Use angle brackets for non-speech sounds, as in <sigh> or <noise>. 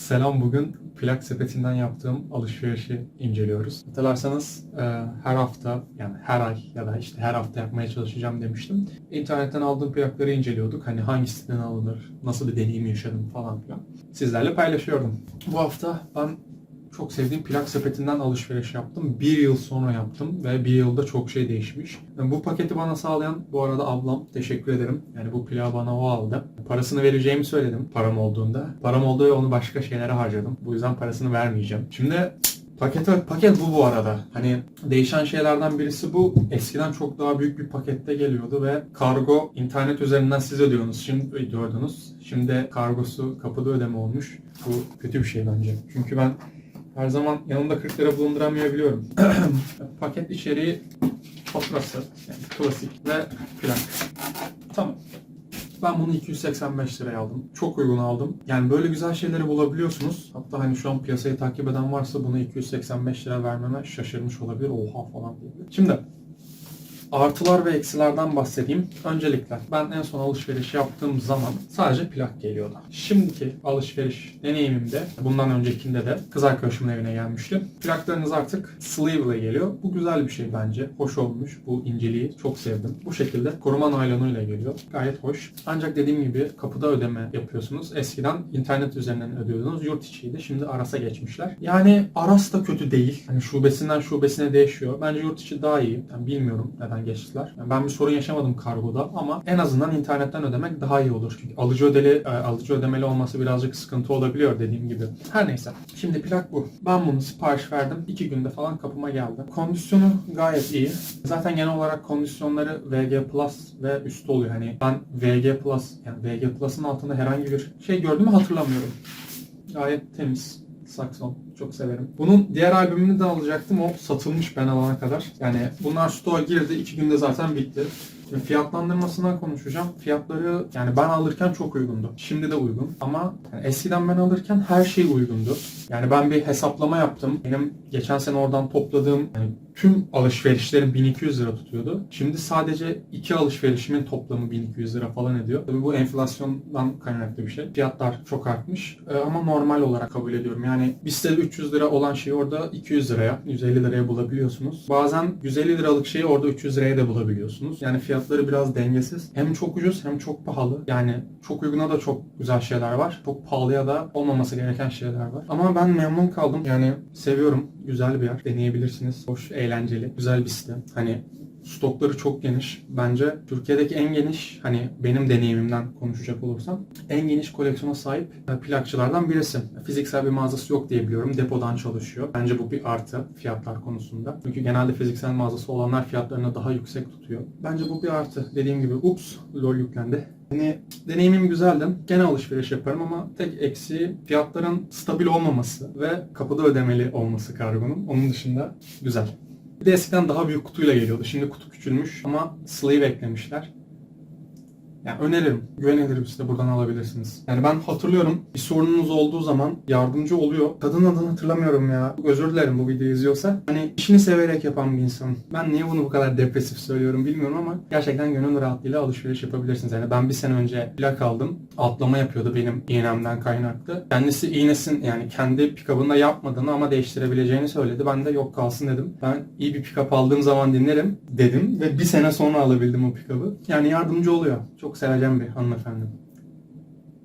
Selam bugün plak sepetinden yaptığım alışverişi inceliyoruz. Hatırlarsanız e, her hafta yani her ay ya da işte her hafta yapmaya çalışacağım demiştim. İnternetten aldığım plakları inceliyorduk. Hani hangi siteden alınır, nasıl bir deneyim yaşadım falan filan. Sizlerle paylaşıyordum. Bu hafta ben çok sevdiğim plak sepetinden alışveriş yaptım. Bir yıl sonra yaptım ve bir yılda çok şey değişmiş. Bu paketi bana sağlayan bu arada ablam. Teşekkür ederim. Yani bu plağı bana o aldı. Parasını vereceğimi söyledim param olduğunda. Param oldu ve onu başka şeylere harcadım. Bu yüzden parasını vermeyeceğim. Şimdi Paket, paket bu bu arada. Hani değişen şeylerden birisi bu. Eskiden çok daha büyük bir pakette geliyordu ve kargo internet üzerinden siz ödüyorsunuz. Şimdi ödüyordunuz. Şimdi kargosu kapıda ödeme olmuş. Bu kötü bir şey bence. Çünkü ben her zaman yanımda 40 lira bulunduramayabiliyorum. <clears throat> Paket içeriği faturası, yani klasik ve plak. Tamam. Ben bunu 285 liraya aldım. Çok uygun aldım. Yani böyle güzel şeyleri bulabiliyorsunuz. Hatta hani şu an piyasayı takip eden varsa bunu 285 lira vermeme şaşırmış olabilir. Oha falan diye. Şimdi artılar ve eksilerden bahsedeyim. Öncelikle ben en son alışveriş yaptığım zaman sadece plak geliyordu. Şimdiki alışveriş deneyimimde, bundan öncekinde de kız arkadaşımın evine gelmiştim. Plaklarınız artık sleeve ile geliyor. Bu güzel bir şey bence. Hoş olmuş. Bu inceliği çok sevdim. Bu şekilde koruma naylonuyla geliyor. Gayet hoş. Ancak dediğim gibi kapıda ödeme yapıyorsunuz. Eskiden internet üzerinden ödüyordunuz. Yurt içiydi. Şimdi Aras'a geçmişler. Yani Aras da kötü değil. Hani şubesinden şubesine değişiyor. Bence yurt içi daha iyi. Yani bilmiyorum neden geçtiler. Yani ben bir sorun yaşamadım kargoda ama en azından internetten ödemek daha iyi olur. Çünkü alıcı ödeli, e, alıcı ödemeli olması birazcık sıkıntı olabiliyor dediğim gibi. Her neyse. Şimdi plak bu. Ben bunu sipariş verdim. İki günde falan kapıma geldi. Kondisyonu gayet iyi. Zaten genel olarak kondisyonları VG Plus ve üstü oluyor. Hani ben VG Plus yani VG Plus'ın altında herhangi bir şey gördüğümü hatırlamıyorum. Gayet temiz. Saxon. Çok severim. Bunun diğer albümünü de alacaktım. O satılmış ben alana kadar. Yani bunlar stoğa girdi. iki günde zaten bitti. Şimdi fiyatlandırmasından konuşacağım. Fiyatları yani ben alırken çok uygundu. Şimdi de uygun. Ama yani eskiden ben alırken her şey uygundu. Yani ben bir hesaplama yaptım. Benim geçen sene oradan topladığım yani tüm alışverişlerim 1200 lira tutuyordu. Şimdi sadece iki alışverişimin toplamı 1200 lira falan ediyor. Tabii bu enflasyondan kaynaklı bir şey. Fiyatlar çok artmış Ee, ama normal olarak kabul ediyorum. Yani bir sitede 300 lira olan şeyi orada 200 liraya, 150 liraya bulabiliyorsunuz. Bazen 150 liralık şeyi orada 300 liraya da bulabiliyorsunuz. Yani fiyatları biraz dengesiz. Hem çok ucuz hem çok pahalı. Yani çok uyguna da çok güzel şeyler var. Çok pahalıya da olmaması gereken şeyler var. Ama ben memnun kaldım. Yani seviyorum. Güzel bir yer. Deneyebilirsiniz. Hoş, eğlenceli. Güzel bir site. Hani stokları çok geniş. Bence Türkiye'deki en geniş hani benim deneyimimden konuşacak olursam en geniş koleksiyona sahip e, plakçılardan birisi. Fiziksel bir mağazası yok diye biliyorum. Depodan çalışıyor. Bence bu bir artı fiyatlar konusunda. Çünkü genelde fiziksel mağazası olanlar fiyatlarını daha yüksek tutuyor. Bence bu bir artı. Dediğim gibi ups lol yüklendi. Hani deneyimim güzeldi. Gene alışveriş yaparım ama tek eksiği fiyatların stabil olmaması ve kapıda ödemeli olması kargonun. Onun dışında güzel. Bir de eskiden daha büyük kutuyla geliyordu. Şimdi kutu küçülmüş ama sleeve eklemişler. Yani öneririm. Güvenilir bir site buradan alabilirsiniz. Yani ben hatırlıyorum bir sorununuz olduğu zaman yardımcı oluyor. Kadın adını hatırlamıyorum ya. Özür dilerim bu videoyu izliyorsa. Hani işini severek yapan bir insanım. Ben niye bunu bu kadar depresif söylüyorum bilmiyorum ama gerçekten gönül rahatlığıyla alışveriş yapabilirsiniz. Yani ben bir sene önce plak aldım. Atlama yapıyordu benim iğnemden kaynaklı. Kendisi iğnesin yani kendi pick-up'ında yapmadığını ama değiştirebileceğini söyledi. Ben de yok kalsın dedim. Ben iyi bir pick-up aldığım zaman dinlerim dedim ve bir sene sonra alabildim o pick-up'ı. Yani yardımcı oluyor. Çok seveceğim bir hanımefendi.